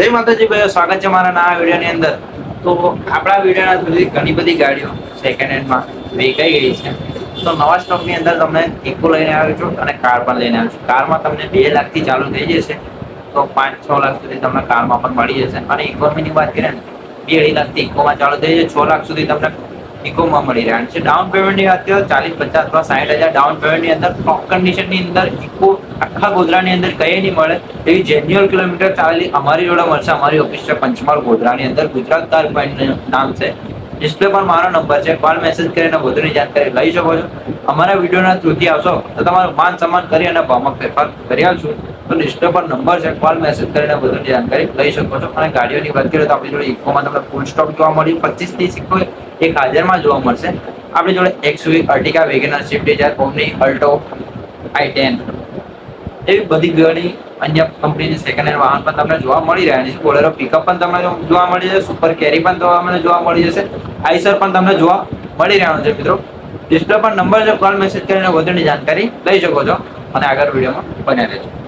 જય માતાજી ભાઈઓ, સ્વાગત છે મારા નવા વિડીયોની અંદર. તો આપણા વિડીયોના સુધી ઘણી બધી ગાડીઓ સેકન્ડ હેન્ડમાં વેચાઈ ગઈ છે. તો નવા સ્ટોકની અંદર તમને ઇકો લઈને આવ્યો છું અને કાર પણ લઈને આવ્યો છું. કારમાં તમને બે લાખથી ચાલુ થઈ જશે. તો પાંચ છ લાખ સુધી તમને કારમાં પણ મળી જશે. અને ઇકોનોમીની વાત કરીએ ને, બે અઢી લાખથી ઇકોમાં ચાલુ થઈ જશે. છ લાખ સુધી તમને ઇકોમાં મળી રહ્યા છે. ડાઉન પેમેન્ટની વાત કરીએ ચાલીસ, પચાસ અથવા સાઠ હજાર ડાઉન પેમેન્ટની અંદર ટોપ કન્ડિશનની અંદર ઇકો આખા ગોધરાની અંદર કઈ નહીં મળે એવી જેન્યુઅલ કિલોમીટર ચાલી અમારી જોડે મળશે. અમારી ઓફિસ છે પંચમહાલ ગોધરાની અંદર. ગુજરાત કાર પોઈન્ટ નામ છે. ડિસ્પ્લે પર મારો નંબર છે. કોલ મેસેજ કરીને વધુની જાણકારી લઈ શકો છો. અમારા વિડીયોના થ્રુથી આવશો તો તમારું માન સન્માન કરી અને ભાવમાં ફેરફાર કરી આવશું તો પર નંબર છે કોલ મેસેજ કરીને વધુની જાણકારી લઈ શકો છો. અને ગાડીઓની વાત કરીએ તો આપણી જોડે ઇકોમાં તમને ફૂલ સ્ટોક જોવા મળી પચીસ ત્રીસ ઇકો એક હાજરમાં જોવા મળશે. આપણી જોડે XUV Ertiga WagonR Swift Dzire Omni Alto i ten એવી બધી ઘણી અન્ય કંપનીની સેકન્ડ હેન્ડ વાહન પણ તમને જોવા મળી રહ્યા છે. બોલેરો પિકઅપ પણ તમને જોવા મળી જશે. સુપર કેરી પણ તમને જોવા મળી જશે. આઈસર પણ તમને જોવા મળી રહ્યાનો છે, મિત્રો. પર નંબર છે કોલ મેસેજ કરીને વધુની જાણકારી લઈ શકો છો. અને આગળ વિડીયોમાં બન્યા રહેજો.